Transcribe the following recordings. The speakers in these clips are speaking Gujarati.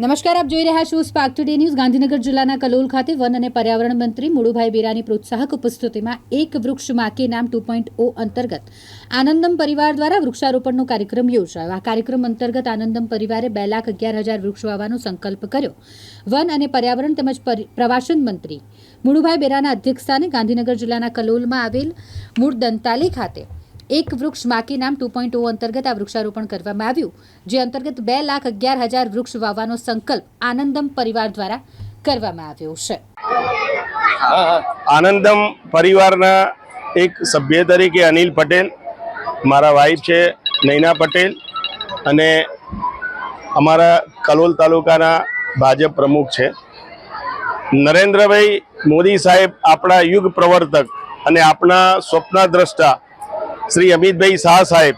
નમસ્કાર, આપ જોઈ રહ્યા છો સ્પાર્ક ટુડે ન્યૂઝ ગાંધીનગર જિલ્લાના કલોલ ખાતે વન અને પર્યાવરણ મંત્રી મુળુભાઈ બેરાની પ્રોત્સાહક ઉપસ્થિતિમાં એક વૃક્ષ માકે નામ ટુ પોઈન્ટ ઓ અંતર્ગત આનંદમ પરિવાર દ્વારા વૃક્ષારોપણનો કાર્યક્રમ યોજાયો. આ કાર્યક્રમ અંતર્ગત આનંદમ પરિવારે બે લાખ અગિયાર હજાર વૃક્ષ વાવવાનો સંકલ્પ કર્યો. વન અને પર્યાવરણ તેમજ પરી- પ્રવાસન મંત્રી મુળુભાઈ બેરાના અધ્યક્ષસ્થાને ગાંધીનગર જિલ્લાના કલોલમાં આવેલ મૂળ દંતાલી ખાતે એક વૃક્ષ માકી નામ ટુ પોઈન્ટ ઓ અંતર્ગત આ વૃક્ષારોપણ કરવામાં આવ્યું, જે અંતર્ગત બે લાખ અગિયાર હજાર વૃક્ષ વાવવાનો સંકલ્પ આનંદમ પરિવાર દ્વારા કરવામાં આવ્યો છે. આનંદમ પરિવારના એક સભ્ય તરીકે અનિલ પટેલ, મારા વાઈફ છે નૈના પટેલ અને અમારા કલોલ તાલુકાના ભાજપ પ્રમુખ છે. નરેન્દ્રભાઈ મોદી સાહેબ આપણા યુગ પ્રવર્તક અને આપણા સ્વપ્નદ્રષ્ટા શ્રી અમિતભાઈ શાહ સાહેબ,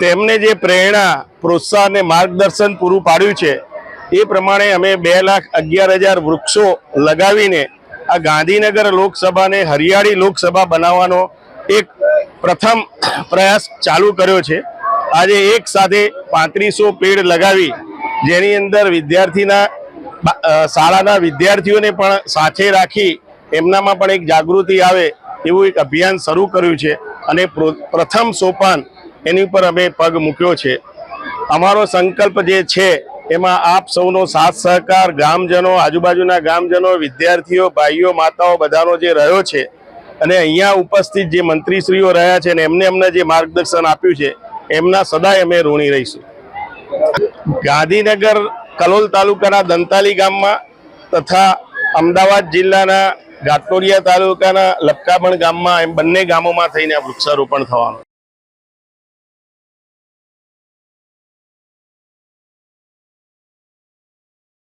તેમને જે પ્રેરણા પ્રોત્સાહન અને માર્ગદર્શન પૂરું પાડ્યું છે, એ પ્રમાણે અમે બે લાખ અગિયાર હજાર વૃક્ષો લગાવીને આ ગાંધીનગર લોકસભાને હરિયાળી લોકસભા બનાવવાનો એક પ્રથમ પ્રયાસ ચાલુ કર્યો છે. આજે એક સાથે પાંત્રીસો પેડ લગાવી, જેની અંદર વિદ્યાર્થીના શાળાના વિદ્યાર્થીઓને પણ સાથે રાખી, એમનામાં પણ એક જાગૃતિ આવે, એવું એક અભિયાન શરૂ કર્યું છે. અને પ્રો- પ્રથમ સોપાન એની ઉપર અમે પગ મૂક્યો છે. અમારો સંકલ્પ જે છે, એમાં આપ સૌનો સાથ સહકાર, ગામજનો, આજુબાજુના ગામજનો, વિદ્યાર્થીઓ, ભાઈઓ, માતાઓ બધાનો જે રહ્યો છે અને અહીંયા ઉપસ્થિત જે મંત્રીશ્રીઓ રહ્યા છે અને એમને અમને જે માર્ગદર્શન આપ્યું છે, એમના સદાય અમે ઋણી રહીશું. ગાંધીનગર કલોલ તાલુકાના દંતાલી ગામમાં તથા અમદાવાદ જિલ્લાના ઘાટલોડિયા તાલુકાના લપકાબણ ગામમાં એમ બંને ગામોમાં થઈને વૃક્ષારોપણ થવાનું.